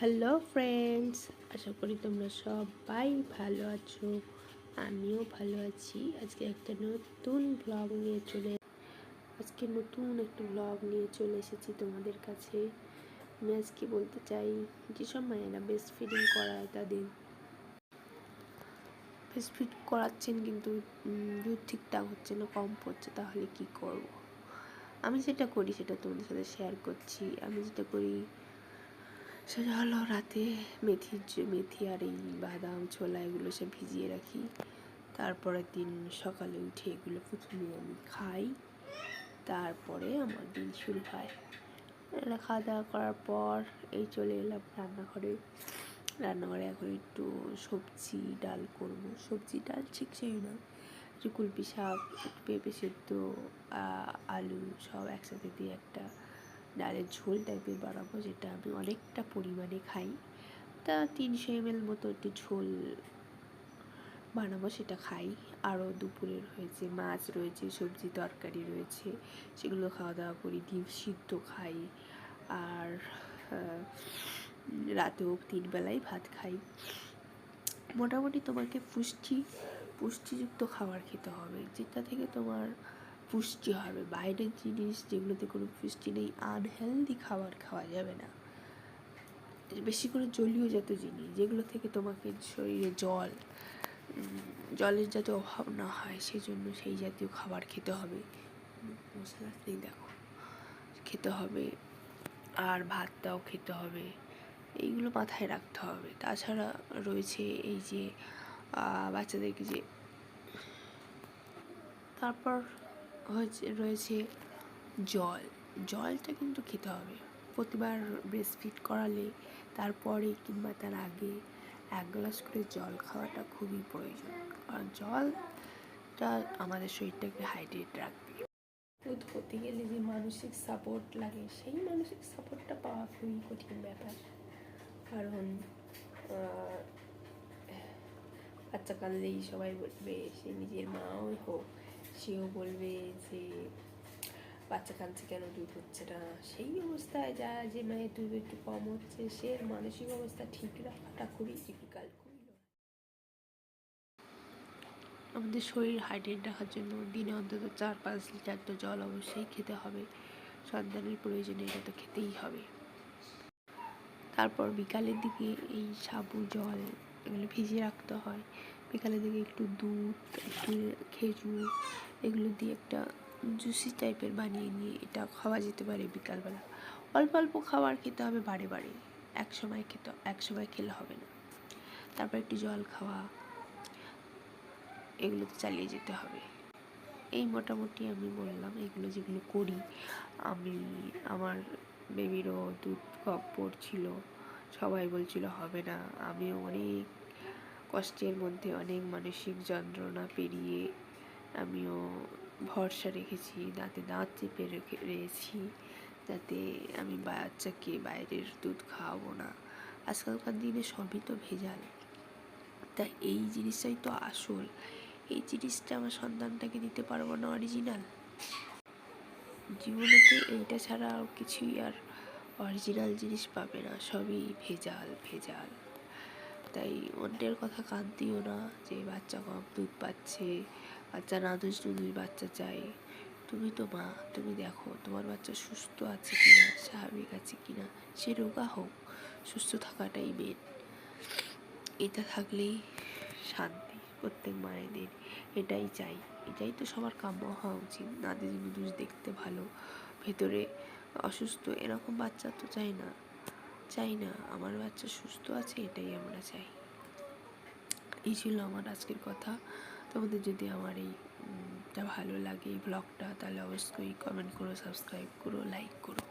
Hello friends আশা করি তোমরা সবাই ভালো আছো। আমিও ভালো আছি। আজকে একটা নতুন ব্লগ নিয়ে চলে আজকে নতুন একটা ব্লগ নিয়ে চলে এসেছি তোমাদের কাছে। আমি আজকে বলতে চাই যেসব মায়েরা বেস্ট ফিডিং করায় তাদের বেস্ট ফিড করাচ্ছেন কিন্তু দুধ ঠিকঠাক হচ্ছে না, কম পড়ছে, তাহলে কি করব? আমি যেটা করি সেটা তোমাদের সাথে শেয়ার করছি। আমি যেটা করি সেটা হলো রাতে মেথির মেথি আর এই বাদাম ছোলা এগুলো সব ভিজিয়ে রাখি। তারপরের দিন সকালে উঠে এগুলো প্রথমে আমি খাই। তারপরে আমার দিন শুরু হয়। খাওয়া দাওয়া করার পর এই চলে এলাম রান্নাঘরে। রান্নাঘরে এখন একটু সবজি ডাল করব। সবজি ডাল ঠিক সেই না। একটু কুলপি শাক, পেঁপে সেদ্ধ আলু সব একসাথে দিয়ে একটা ডালের ঝোল টাইপের বানাবো, যেটা আমি অনেকটা পরিমাণে খাই। তা তিনশো এমএল মতো একটু ঝোল বানাবো, সেটা খাই। আরও দুপুরের রয়েছে মাছ রয়েছে, সবজি তরকারি রয়েছে, সেগুলো খাওয়া দাওয়া করি, ডিম সিদ্ধ খাই। আর রাতেও তিন বেলায় ভাত খাই। মোটামুটি তোমাকে পুষ্টি, পুষ্টিযুক্ত খাবার খেতে হবে, যেটা থেকে তোমার পুষ্টি হবে। বাইরের জিনিস যেগুলোতে কোনো পুষ্টি নেই আনহেলদি খাবার খাওয়া যাবে না। বেশি করে জলীয় জাত জিনিস, যেগুলো থেকে তোমাকে শরীরে জল জলের যাতে অভাব না হয় সেই জন্য সেই জাতীয় খাবার খেতে হবে। মশলা নেই, দেখো। খেতে হবে। আর ভাতটাও খেতে হবে। এইগুলো মাথায় রাখতে হবে। তাছাড়া রয়েছে এই যে বাচ্চাদেরকে যে, তারপর রয়েছে জল। জলটা কিন্তু খেতে হবে। প্রতিবার ব্রেস্টফিড করালে তারপরে কিংবা তার আগে এক গ্লাস করে জল খাওয়াটা খুবই প্রয়োজন। কারণ জলটা আমাদের শরীরটাকে হাইড্রেট রাখবে। দুধ হতে গেলে যে মানসিক সাপোর্ট লাগে সেই মানসিক সাপোর্টটা পাওয়া খুবই কঠিন ব্যাপার। কারণ আহ, বাচ্চা কাঁদলেই সবাই বলবে সে নিজের মাও হোক সেও বলবে যে, বাচ্চা কাঁদছে কেন? দুধ হচ্ছে না। সেই অবস্থায় যা যে মায়ের দুধ একটু কম হচ্ছে, সে মানসিক অবস্থা ঠিক রাখাটা খুবই ডিফিকাল্ট খুবই আমাদের শরীর হাইড্রেট রাখার জন্য দিনে অন্তত চার পাঁচ লিটার তো জল অবশ্যই খেতে হবে। সন্তানের প্রয়োজনে এটা তো খেতেই হবে। তারপর বিকালের দিকে এই সাবু, জল এগুলো ভিজিয়ে রাখতে হয়। বিকালের দিকে একটু দুধ, একটু খেজুর, এগুলো দিয়ে একটা জুসি টাইপের বানিয়ে নিয়ে এটা খাওয়া যেতে পারে বিকালবেলা। অল্প অল্প খাবার খেতে হবে বারে বারে। এক সময় খেতে, এক সময় খেলে হবে না। তারপর একটু জল খাওয়া এগুলো চালিয়ে যেতে হবে। এই মোটামুটি আমি বললাম, এগুলো যেগুলো করি, আমি, আমার বেবিরও দুধ কম পড়ছিল, সবাই বলছিল হবে না। আমিও অনেক কষ্টের মধ্যে অনেক মানসিক যন্ত্রণা পেরিয়ে আমিও ভরসা রেখেছি দাঁতে দাঁত চেপে রেখে যাতে আমি বাচ্চাকে বাইরের দুধ খাওয়াবো না। আজকালকার দিনে সবই তো ভেজাল। তা এই জিনিসটাই তো আসল। এই জিনিসটা আমার সন্তানটাকে দিতে পারব না অরিজিনাল জীবনেতে এইটা ছাড়া আর কিছুই আর অরিজিনাল জিনিস পাবে না। সবই ভেজাল ভেজাল। তাই অন্যের কথা কান দিও না যে বাচ্চা কম দুধ পাচ্ছে, বাচ্চা না দুষ দুধ বাচ্চা চাই। তুমি তো মা, তুমি দেখো তোমার বাচ্চা সুস্থ আছে কিনা, স্বাভাবিক আছে কিনা, সে রোগা হোক, সুস্থ থাকাটাই মেন এটা থাকলেই শান্তি প্রত্যেক মায়েদের, এটাই চাই। এটাই তো সবার কাম্য হওয়া উচিত নাদের দুষ দেখতে ভালো, ভেতরে অসুস্থ, এরকম বাচ্চা তো চাই না। চাই না আমার বাচ্চা সুস্থ আছে এটাই আমরা চাই। এই ছিল আমার আজকের কথা। তোমাদের যদি আমার এই উম, টা ভালো লাগে এই ব্লগটা তাহলে অবশ্যই কমেন্ট করো সাবস্ক্রাইব করো লাইক করো।